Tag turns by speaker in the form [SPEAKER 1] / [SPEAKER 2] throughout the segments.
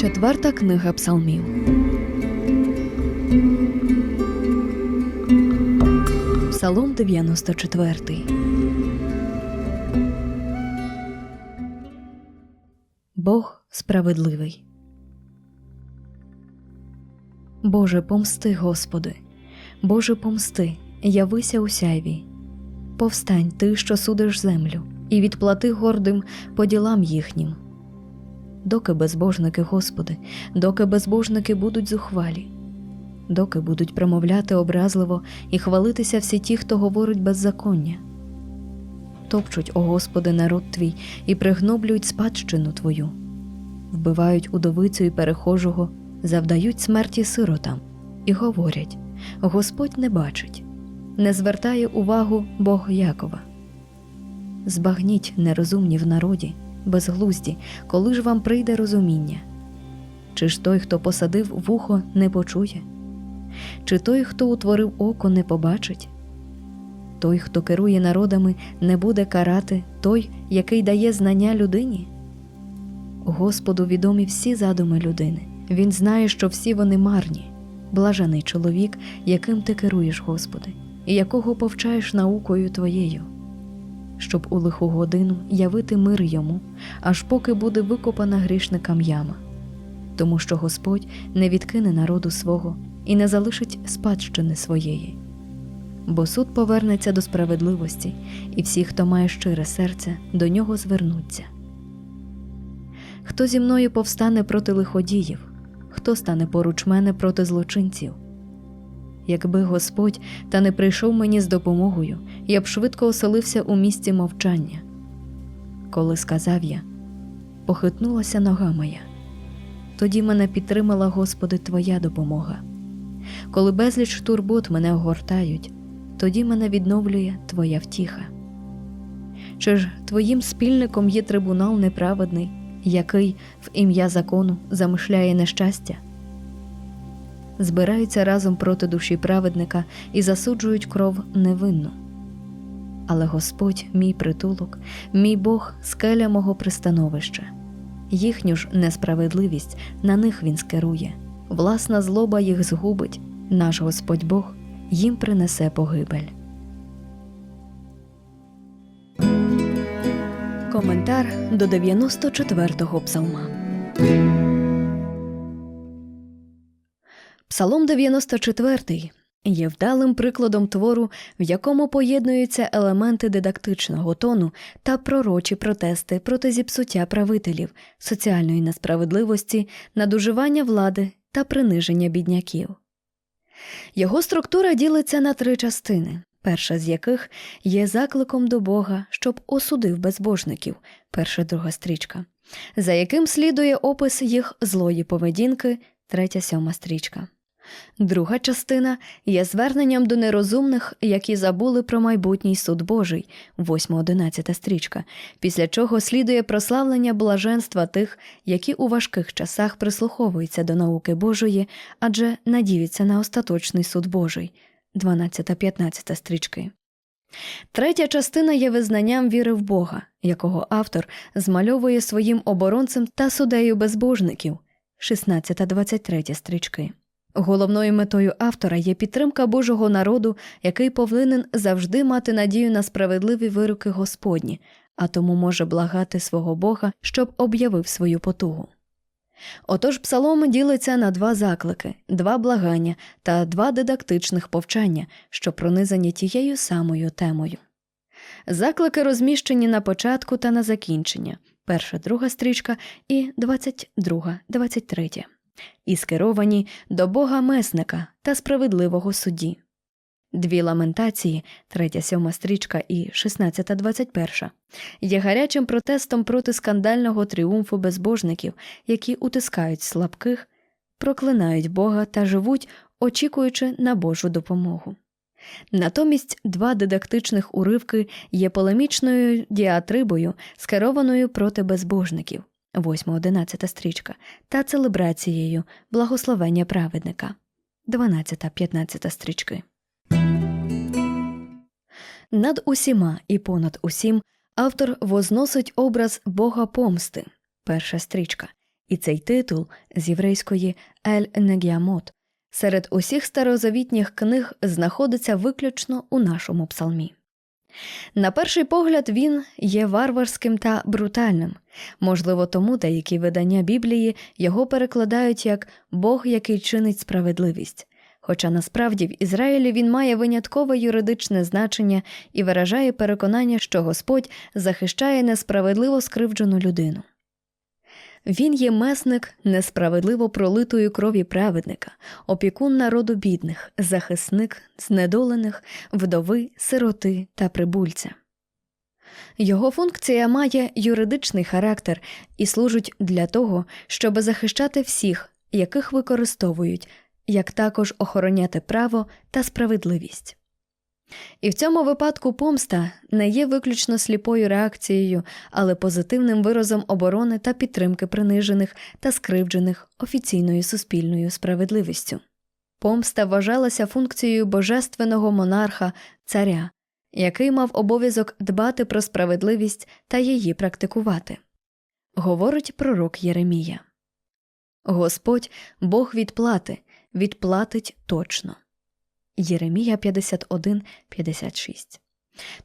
[SPEAKER 1] Четверта книга псалмів. Псалом 94. Бог справедливий. Боже, помсти, Господи, Боже, помсти, явися у сяйві. Повстань ти, що судиш землю, і відплати гордим по ділам їхнім. Доки безбожники, Господи, доки безбожники будуть зухвалі, доки будуть промовляти образливо і хвалитися всі ті, хто говорить беззаконня. Топчуть, о Господи, народ твій і пригноблюють спадщину Твою, вбивають удовицю і перехожого, завдають смерті сиротам і говорять: Господь не бачить, не звертає увагу Бог Якова. Збагніть нерозумні в народі, безглузді, коли ж вам прийде розуміння? Чи ж той, хто посадив вухо, не почує? Чи той, хто утворив око, не побачить? Той, хто керує народами, не буде карати той, який дає знання людині? Господу відомі всі задуми людини. Він знає, що всі вони марні. Блажений чоловік, яким ти керуєш, Господи, і якого повчаєш наукою Твоєю, щоб у лиху годину явити мир йому, аж поки буде викопана грішникам яма. Тому що Господь не відкине народу свого і не залишить спадщини своєї. Бо суд повернеться до справедливості, і всі, хто має щире серце, до нього звернуться. Хто зі мною повстане проти лиходіїв, хто стане поруч мене проти злочинців? Якби Господь та не прийшов мені з допомогою, я б швидко оселився у місці мовчання. Коли сказав я, похитнулася нога моя, тоді мене підтримала, Господи, Твоя допомога. Коли безліч турбот мене огортають, тоді мене відновлює Твоя втіха. Чи ж Твоїм спільником є трибунал неправедний, який в ім'я закону замишляє нещастя? Збираються разом проти душі праведника і засуджують кров невинну. Але Господь, мій притулок, мій Бог, скеля мого пристановища. Їхню ж несправедливість на них він скерує, власна злоба їх згубить, наш Господь Бог їм принесе погибель. Коментар до 94-го псалма. Псалом 94 є вдалим прикладом твору, в якому поєднуються елементи дидактичного тону та пророчі протести проти зіпсуття правителів, соціальної несправедливості, надуживання влади та приниження бідняків. Його структура ділиться на три частини, перша з яких є закликом до Бога, щоб осудив безбожників, перша друга стрічка, за яким слідує опис їх злої поведінки, третя сьома стрічка. Друга частина є зверненням до нерозумних, які забули про майбутній суд Божий, 8-11 стрічка, після чого слідує прославлення блаженства тих, які у важких часах прислуховуються до науки Божої, адже надіються на остаточний суд Божий, 12-15 стрічки. Третя частина є визнанням віри в Бога, якого автор змальовує своїм оборонцем та судею безбожників, 16-23 стрічки. Головною метою автора є підтримка Божого народу, який повинен завжди мати надію на справедливі вироки Господні, а тому може благати свого Бога, щоб об'явив свою потугу. Отож псалом ділиться на два заклики, два благання та два дидактичних повчання, що пронизані тією самою темою. Заклики розміщені на початку та на закінчення перша друга стрічка і 22, 23 і скеровані до Бога месника та справедливого судді. Дві ламентації, третя сьома стрічка і 16-21, є гарячим протестом проти скандального тріумфу безбожників, які утискають слабких, проклинають Бога та живуть, очікуючи на Божу допомогу. Натомість два дидактичних уривки є полемічною діатрибою, скерованою проти безбожників. 8-11 стрічка, та целебрацією. Благословення праведника. 12-15 стрічки. Над усіма і понад усім автор возносить образ Бога помсти. Перша стрічка, і цей титул з єврейської Ель Негіамот серед усіх старозавітніх книг знаходиться виключно у нашому псалмі. На перший погляд, він є варварським та брутальним, можливо, тому деякі видання Біблії його перекладають як Бог, який чинить справедливість. Хоча насправді в Ізраїлі він має виняткове юридичне значення і виражає переконання, що Господь захищає несправедливо скривджену людину. Він є месник несправедливо пролитої крові праведника, опікун народу бідних, захисник знедолених, вдови, сироти та прибульця. Його функція має юридичний характер і служить для того, щоб захищати всіх, яких використовують, як також охороняти право та справедливість. І в цьому випадку помста не є виключно сліпою реакцією, але позитивним виразом оборони та підтримки принижених та скривджених офіційною суспільною справедливістю. Помста вважалася функцією божественного монарха царя, який мав обов'язок дбати про справедливість та її практикувати. Говорить пророк Єремія Господь Бог відплати, відплатить точно. Єремія 51, 56.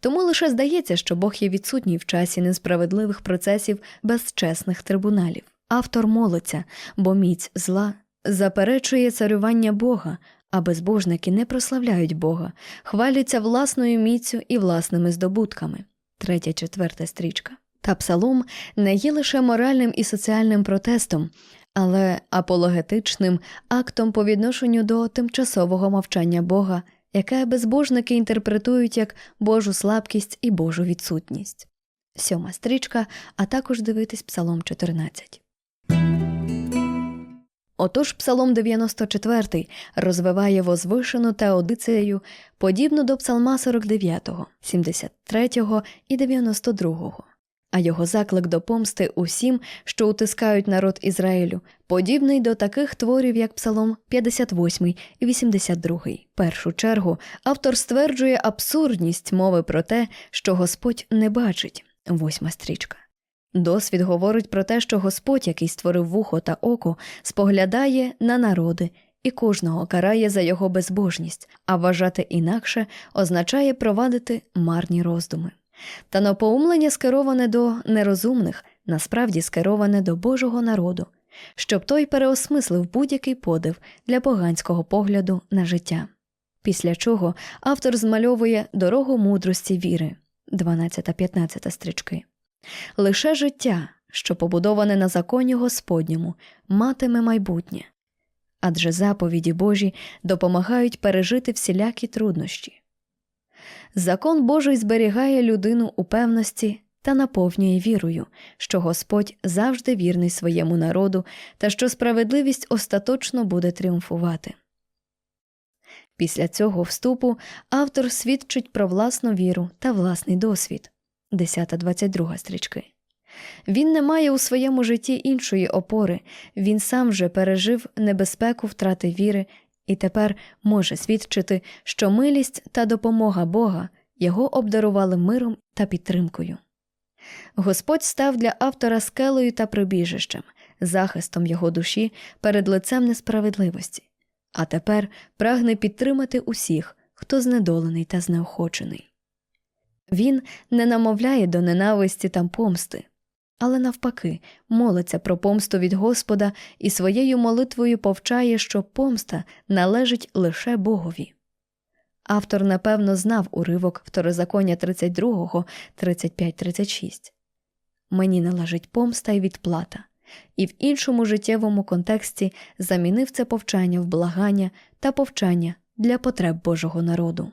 [SPEAKER 1] Тому лише здається, що Бог є відсутній в часі несправедливих процесів безчесних трибуналів. Автор молиться, бо міць зла заперечує царювання Бога, а безбожники не прославляють Бога, хваляться власною міцю і власними здобутками. Третя, четверта стрічка. Та псалом не є лише моральним і соціальним протестом, але апологетичним актом по відношенню до тимчасового мовчання Бога, яке безбожники інтерпретують як Божу слабкість і Божу відсутність. Сьома стрічка, а також дивитись Псалом 14. Отож Псалом 94 розвиває возвишену теодицею, подібну до Псалма 49, 73 і 92 а його заклик до помсти усім, що утискають народ Ізраїлю, подібний до таких творів, як Псалом 58 і 82. Першу чергу автор стверджує абсурдність мови про те, що Господь не бачить. Восьма стрічка. Досвід говорить про те, що Господь, який створив вухо та око, споглядає на народи і кожного карає за його безбожність, а вважати інакше означає провадити марні роздуми. Та напоумлення скероване до нерозумних, насправді скероване до Божого народу, щоб той переосмислив будь-який подив для поганського погляду на життя. Після чого автор змальовує дорогу мудрості віри 12-15 стрічки. Лише життя, що побудоване на законі Господньому, матиме майбутнє, адже заповіді Божі допомагають пережити всілякі труднощі. Закон Божий зберігає людину у певності та наповнює вірою, що Господь завжди вірний своєму народу та що справедливість остаточно буде тріумфувати. Після цього вступу автор свідчить про власну віру та власний досвід 10-22 стрічки. Він не має у своєму житті іншої опори, він сам вже пережив небезпеку втрати віри і тепер може свідчити, що милість та допомога Бога його обдарували миром та підтримкою. Господь став для автора скелею та прибіжищем, захистом його душі перед лицем несправедливості, а тепер прагне підтримати усіх, хто знедолений та знеохочений. Він не намовляє до ненависті та помсти, але навпаки молиться про помсту від Господа і своєю молитвою повчає, що помста належить лише Богові. Автор, напевно, знав уривок второзаконня 32, 35-36. Мені належить помста і відплата, і в іншому життєвому контексті замінив це повчання в благання та повчання для потреб Божого народу.